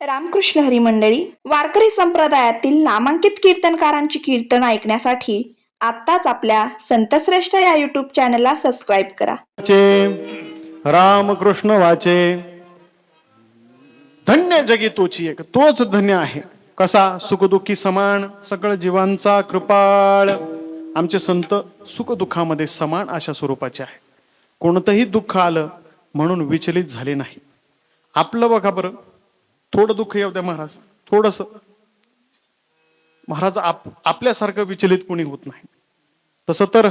रामकृष्ण हरी मंडळी वारकरी संप्रदायातील नामांकित कीर्तनकारांची कीर्तन ऐकण्यासाठी आत्ताच आपल्या संतश्रेष्ठ या युट्यूब चॅनलला सबस्क्राईब करा. रामकृष्ण वाचे. धन्य जगी तोची एक तोच धन्य आहे. कसा सुखदुःखी समान सकळ जीवांचा कृपाळ. आमचे संत सुखदुःखामध्ये समान अशा स्वरूपाचे आहे. कोणतंही दुःख आलं म्हणून विचलित झाले नाही. आपलं बघा बरं. थोडं दुःख येऊ द्या महाराज. थोडस. महाराज आप आपल्यासारखं विचलित कोणी होत नाही. तसं तर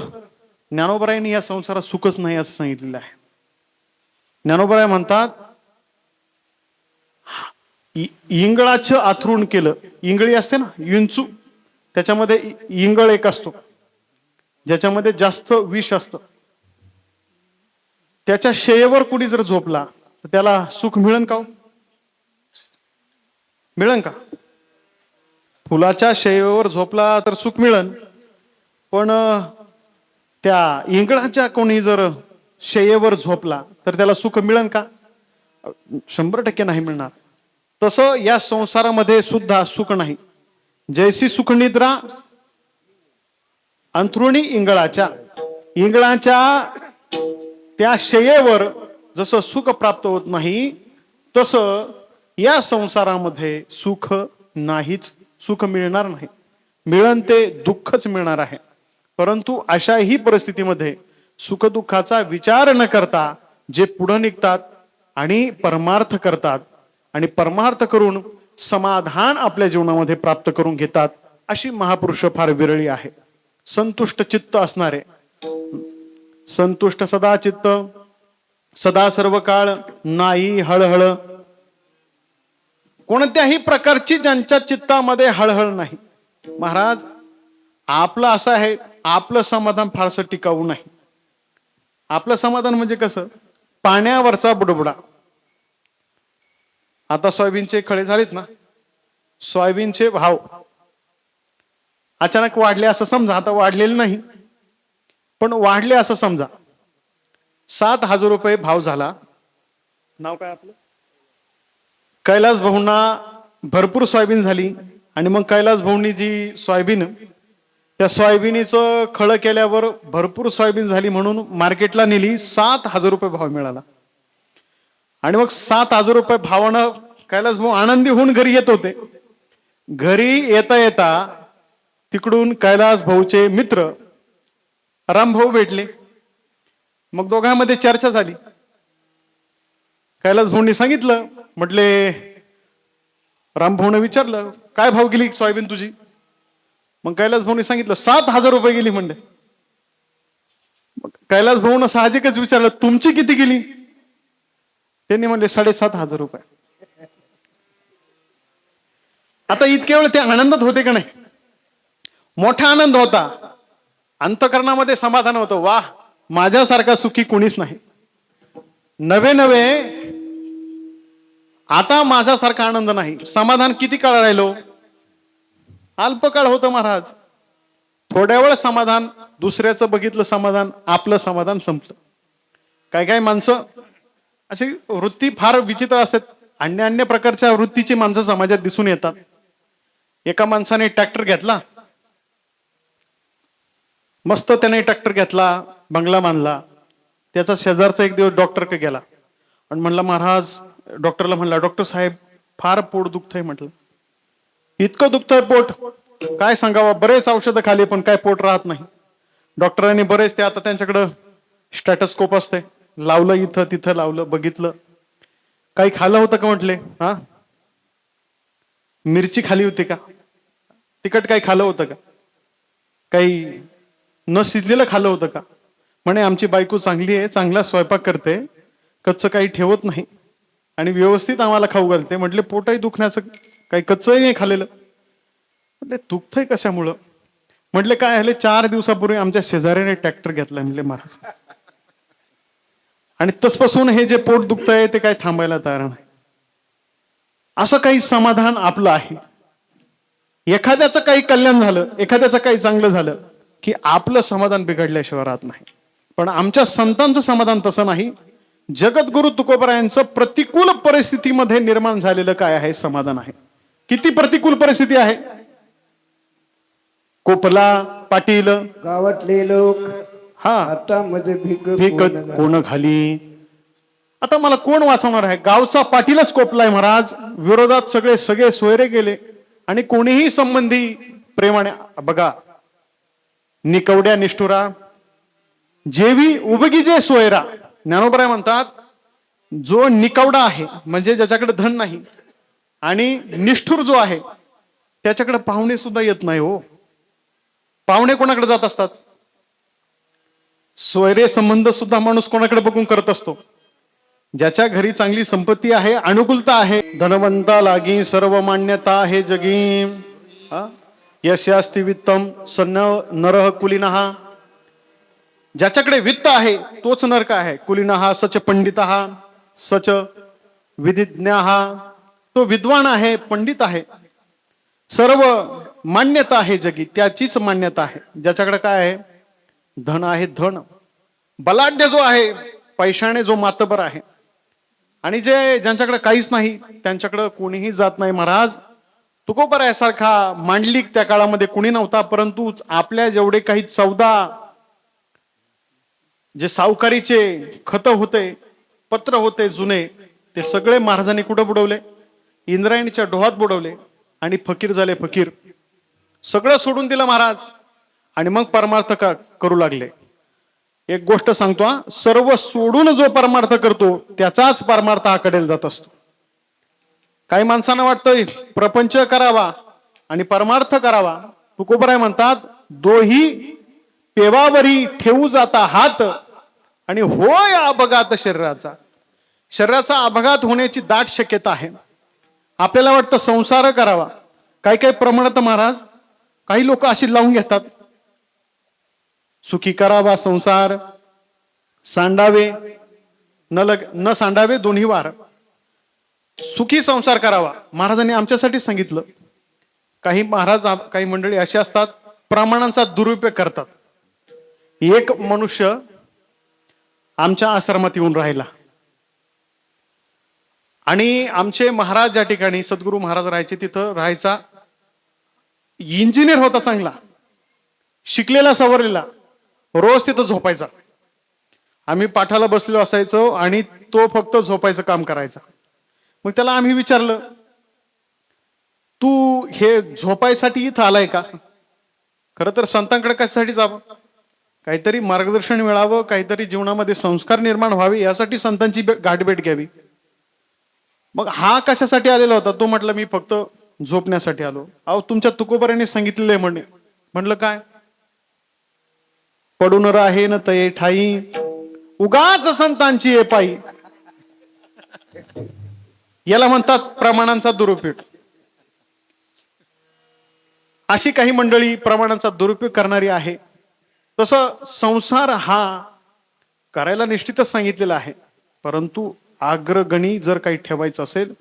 ज्ञानोबरायांनी या संसारात सुखच नाही असं सांगितलेलं आहे. ज्ञानोबराय म्हणतात इंगळाचं आथरून केलं. इंगळी असते ना विंचू त्याच्यामध्ये इंगळ एक असतो. ज्याच्यामध्ये जास्त विष असतं. त्याच्या शेयेवर कुणी जर झोपला तर त्याला सुख मिळेल का हो? मिळन का? फुलाच्या शेवेवर झोपला तर सुख मिळन. पण त्या इंगळाच्या कोणी जर शेयेवर झोपला तर त्याला सुख मिळेल का? शंभर टक्के नाही मिळणार. तसं या संसारामध्ये सुद्धा सुख नाही. जैसी सुखनिद्रा अंथरुणी इंगळाच्या. इंगळाच्या त्या शेयेवर जसं सुख प्राप्त होत नाही तसं या संसारामध्ये सुख नाहीच सुख मिळणार नाही. मिळन ते दुःखच मिळणार आहे. परंतु अशाही परिस्थितीमध्ये सुखदुःखाचा विचार न करता जे पुढं निघतात आणि परमार्थ करतात आणि परमार्थ करून समाधान आपल्या जीवनामध्ये प्राप्त करून घेतात अशी महापुरुष फार विरळी आहे. संतुष्ट चित्त असणारे. संतुष्ट सदा चित्त सदा सर्व काळ नाही हळहळ. कोणत्याही प्रकारची ज्यांच्या चित्तामध्ये हळहळ नाही. महाराज आपलं असं आहे आपलं समाधान फारसं टिकाऊ नाही. आपलं समाधान म्हणजे कसं? पाण्यावरचा बुडबुडा. आता सोयाबीनचे खळे झालेत ना? सोयाबीनचे भाव. अचानक वाढले असं समजा आता वाढलेले नाही. पण वाढले असं समजा. सात हजार रुपये भाव झाला. नाव काय आपलं? कैलास भाऊंना भरपूर सोयाबीन झाली आणि मग कैलास भाऊंनी जी सोयाबीन त्या सोयाबीनीचं खळं केल्यावर भरपूर सोयाबीन झाली म्हणून मार्केटला नेली सात हजार रुपये भाव मिळाला. आणि मग सात हजार रुपये भावानं कैलास भाऊ आनंदी होऊन घरी येत होते. घरी येता येता तिकडून कैलास भाऊचे मित्र रामभाऊ भेटले. मग दोघांमध्ये चर्चा झाली. कैलास भाऊंनी सांगितलं म्हटले रामभाऊनं विचारलं काय भाव गेली सोयाबीन तुझी? मग कैलास भाऊनी सांगितलं सात हजार रुपये गेली म्हणले. मग कैलास भाऊनं साहजिकच विचारलं तुमची किती गेली? त्यांनी म्हणले साडेसात हजार रुपये. आता इतक्या वेळ ते आनंदात होते का नाही? मोठा आनंद होता. अंतकरणामध्ये समाधान होतं. वाह माझ्यासारखा सुखी कोणीच नाही. नवे नवे आता माझ्यासारखा आनंद नाही. समाधान किती काळ राहिलो? अल्पकाळ होतं महाराज. थोड्या वेळ समाधान दुसऱ्याचं बघितलं समाधान आपलं समाधान संपलं. काय काय माणसं? अशी वृत्ती फार विचित्र असतात. अन्य अन्य प्रकारच्या वृत्तीची माणसं समाजात दिसून येतात. एका माणसाने ट्रॅक्टर घेतला. मस्त त्याने ट्रॅक्टर घेतला बंगला बांधला. त्याचा शेजारचा एक दिवस डॉक्टर गेला. आणि म्हणला महाराज डॉक्टरला म्हणला डॉक्टर साहेब फार पोट दुखतंय म्हटलं. इतकं दुखतंय पोट? काय सांगावं? बरेच औषधं खाली पण काय पोट राहत नाही. डॉक्टरांनी बरेच ते आता त्यांच्याकडं स्टॅटस्कोप असते लावलं इथं तिथं लावलं बघितलं. काही खाल्लं होतं का म्हटले? हा? मिरची खाली होती का? तिखट काही खाल्लं होतं का? काही न शिजलेलं खाल्लं होतं का? म्हणे आमची बायको चांगली आहे चांगला स्वयंपाक करते कच्चं काही ठेवत नाही. आणि व्यवस्थित आम्हाला खाऊ घालते. म्हटले पोटही दुखण्याचं काही कच्चही नाही खालेलं म्हटले दुखतंय कशामुळं? म्हटले काय आले चार दिवसापूर्वी आमच्या शेजाऱ्याने ट्रॅक्टर घेतला. म्हणले महाराज. आणि तसपासून हे जे पोट दुखतंय ते काय थांबायला तयार नाही. असं काही समाधान आपलं आहे. एखाद्याचं काही कल्याण झालं एखाद्याचं काही चांगलं झालं की आपलं समाधान बिघडल्याशिवाय राहत नाही. पण आमच्या संतांचं समाधान तसं नाही. जगद्गुरु तुकोबरायांचं प्रतिकूल परिस्थितीमध्ये निर्माण झालेलं काय आहे? समाधान आहे. किती प्रतिकूल परिस्थिती आहे? कोपला पाटील. गावातले लोक हा. आता मध्ये भीक भीक कोण घाली? आता मला कोण वाचवणार आहे? गावचा पाटीलच कोपलाय महाराज. विरोधात सगळे सगळे सोयरे गेले. आणि कोणीही संबंधी प्रेमाने बघा निकवड्या निष्ठुरा जेवी उबगी जे सोयरा ज्ञानोपराय म्हणतात जो निकवडा आहे म्हणजे ज्याच्याकडे धन नाही आणि निष्ठुर जो आहे त्याच्याकडे पाहुणे सुद्धा येत नाही हो. पाहुणे कोणाकडे जात असतात? स्वैरे संबंध सुद्धा माणूस कोणाकडे बघून करत असतो? ज्याच्या घरी चांगली संपत्ती आहे अनुकूलता आहे धनवंता लागी सर्व मान्यता आहे जगी हा? वित्तम सन्न नरह कुलिनहा ज्याच्याकडे वित्त आहे तोच नरक आहे. कुलिनहा सच पंडित सच विधिज्ञ तो विद्वान आहे पंडित आहे. सर्व मान्यता आहे जगी त्याचीच मान्यता आहे. ज्याच्याकडे काय आहे? धन आहे धन. बलाढ्य जो आहे पैशाने जो मातबर आहे. आणि जे ज्यांच्याकडे काहीच नाही त्यांच्याकडे कोणीही जात नाही महाराज. तुकोबर मांडलिक त्या काळामध्ये कुणी नव्हता परंतु आपल्या जेवढे काही चौदा जे सावकारीचे खत होते पत्र होते जुने ते सगळे महाराजांनी कुठं बुडवले? इंद्रायणीच्या डोहात बुडवले आणि फकीर झाले फकीर. सगळं सोडून दिलं महाराज आणि मग परमार्थ का करू लागले. एक गोष्ट सांगतो हा सर्व सोडून जो परमार्थ करतो त्याचाच परमार्थ हा कडेल जात असतो. काही माणसांना वाटतंय प्रपंच करावा आणि परमार्थ करावा. तुकोबराय म्हणतात दोही पेवावरी ठेवू जाता हात आणि होय अपघात शरीराचा. शरीराचा अपघात होण्याची दाट शक्यता आहे. आपल्याला वाटतं संसार करावा. काही काही प्रमाणात महाराज काही लोक अशी लावून घेतात. सुखी करावा संसार सांडावे न लग न सांडावे दोन्ही वार. सुखी संसार करावा. महाराजांनी आमच्यासाठी सांगितलं. काही महाराज काही मंडळी अशी असतात प्रमाणांचा दुरुपयोग करतात. एक मनुष्य आमच्या आश्रमात येऊन राहिला. आणि आमचे महाराज ज्या ठिकाणी सद्गुरू महाराज राहायचे तिथं राहायचा इंजिनियर होता चांगला. शिकलेला सवरलेला. रोज तिथं झोपायचा. आम्ही पाठाला बसलेलो असायचो आणि तो फक्त झोपायचं काम करायचा. मग त्याला आम्ही विचारलं तू हे झोपायसाठी इथं आलाय का? खरं तर संतांकडे कशासाठी जावं? काहीतरी मार्गदर्शन मिळावं काहीतरी जीवनामध्ये संस्कार निर्माण व्हावे यासाठी संतांची गाठभेट घ्यावी. मग हा कशासाठी आलेला होता? तो म्हटलं मी फक्त झोपण्यासाठी आलो. अहो तुमच्या तुकोबऱ्याने सांगितलेलं आहे म्हणे. म्हटलं काय? पडून राहे न तये ठाई उगाच संतांची ये पायी. याला म्हणतात प्रमाणांचा दुरुपयोग. अशी काही मंडळी प्रमाणांचा दुरुपयोग करणारी आहे. तसं संसार हा करायला निश्चितच सांगितलेला आहे. परंतु अग्रगणी जर काही ठेवायचं असेल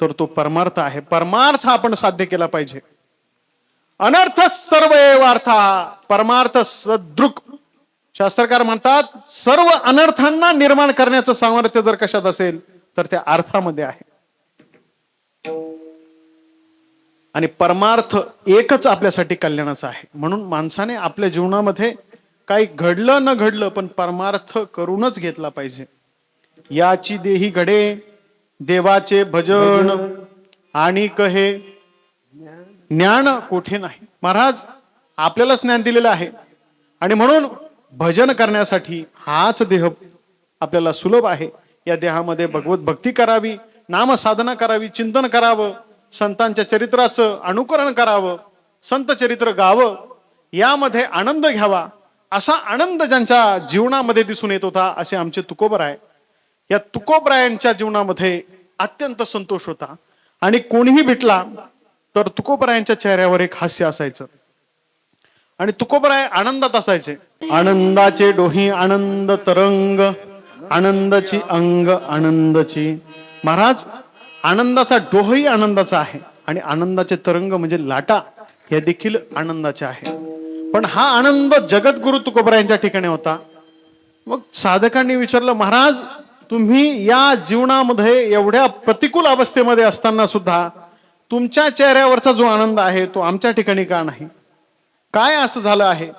तर तो परमार्थ आहे. परमार्थ आपण साध्य केला पाहिजे. अनर्थ सर्व अर्थ परमार्थ सदृक शास्त्रकार म्हणतात सर्व अनर्थांना निर्माण करण्याचं सामर्थ्य जर कशात असेल तर त्या अर्थामध्ये आहे. आणि परमार्थ एकच आपल्यासाठी कल्याणाचा आहे. म्हणून माणसाने आपल्या जीवनामध्ये काही घडलं न घडलं पण परमार्थ करूनच घेतला पाहिजे. याची देही घडे देवाचे भजन आणि कहे. ज्ञान कोठे नाही. महाराज आपल्यालाच ज्ञान दिलेलं आहे. आणि म्हणून भजन करण्यासाठी हाच देह आपल्याला सुलभ आहे. या देहामध्ये भगवत भक्ती करावी नाम साधना करावी चिंतन करावं संतांच्या चरित्राचं अनुकरण करावं संत चरित्र गावं यामध्ये आनंद घ्यावा. असा आनंद ज्यांच्या जीवनामध्ये दिसून येत होता असे आमचे तुकोबराय. या तुकोबरायांच्या जीवनामध्ये अत्यंत संतोष होता. आणि कोणीही भेटला तर तुकोबरायांच्या चेहऱ्यावर एक हास्य असायचं. आणि तुकोबराय आनंदात असायचे. आनंदाचे डोही आनंद तरंग आनंदाची अंग आनंदाची. महाराज आनंदाचा डोहही आनंदाचा आहे. आणि आनंदाचे तरंग म्हणजे लाटा हे देखील आनंदाचे आहे. पण हा आनंद जगद्गुरु तुकोबरायांच्या ठिकाणी होता. मग साधकांनी विचारलं महाराज तुम्ही या जीवनामध्ये एवढ्या प्रतिकूल अवस्थेमध्ये असताना सुद्धा तुमच्या चेहऱ्यावरचा जो आनंद आहे तो आमच्या ठिकाणी का नाही? काय असं झालं आहे?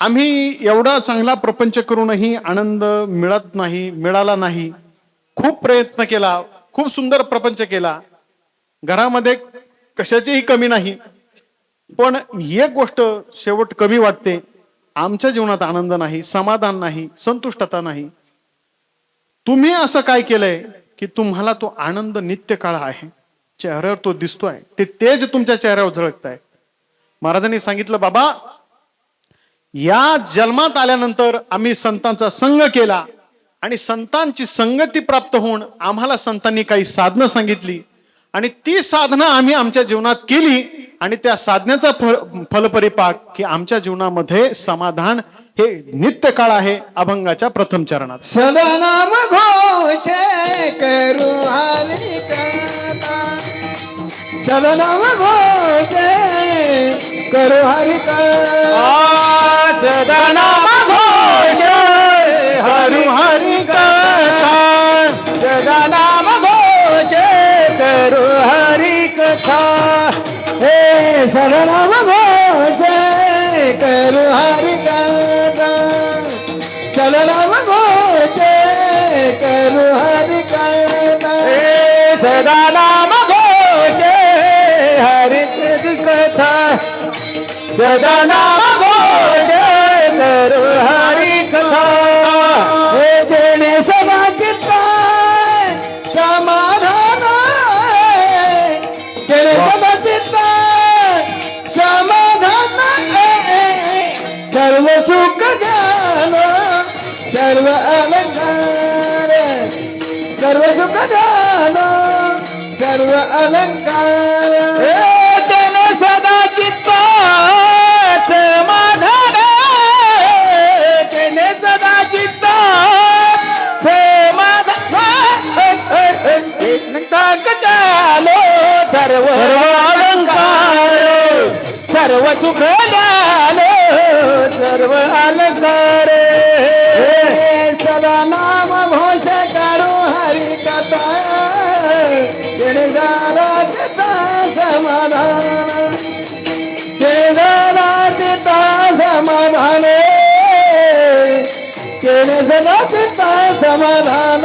आम्ही एवढा चांगला प्रपंच करूनही आनंद मिळत नाही मिळाला नाही. खूप प्रयत्न केला खूप सुंदर प्रपंच केला. घरामध्ये कशाचीही कमी नाही. पण एक गोष्ट शेवट कमी वाटते. आमच्या जीवनात आनंद नाही समाधान नाही संतुष्टता नाही. तुम्ही असं काय केलंय की तुम्हाला तो आनंद नित्य काळ आहे. चेहऱ्यावर तो दिसतोय. ते तेज तुमच्या चेहऱ्यावर झळकत आहे महाराजांनी सांगितलं बाबा या जन्मात आल्यानंतर आम्ही संतांचा संघ केला आणि संतांची संगती प्राप्त होऊन आम्हाला संतांनी काही साधनं सांगितली. आणि ती साधनं आम्ही आमच्या जीवनात केली आणि त्या साधनेचा फल फलपरिपाक की आमच्या जीवनामध्ये समाधान हे नित्य काळ आहे अभंगाच्या प्रथम चरणात. सदा नाम घोष करू हरी कथा सदा नाम घोष करू हरी कथा हे सदा नाम घोष करू हरी कथा चलनाम घोषे करू हरि कथा सदा नाम घोषे हरि कथा सदा नाम घोषे करू हरि कथा सर्व अलंकार सर्व सुख ज्ञान सर्व अलंकार. सदा सर्व अलंकार सर्व सुख ज्ञान सर्व अलंकार. सदा नाम घोष करू हरि कथा. झाला समाधान. ते झाला समाधान. केले समाधान.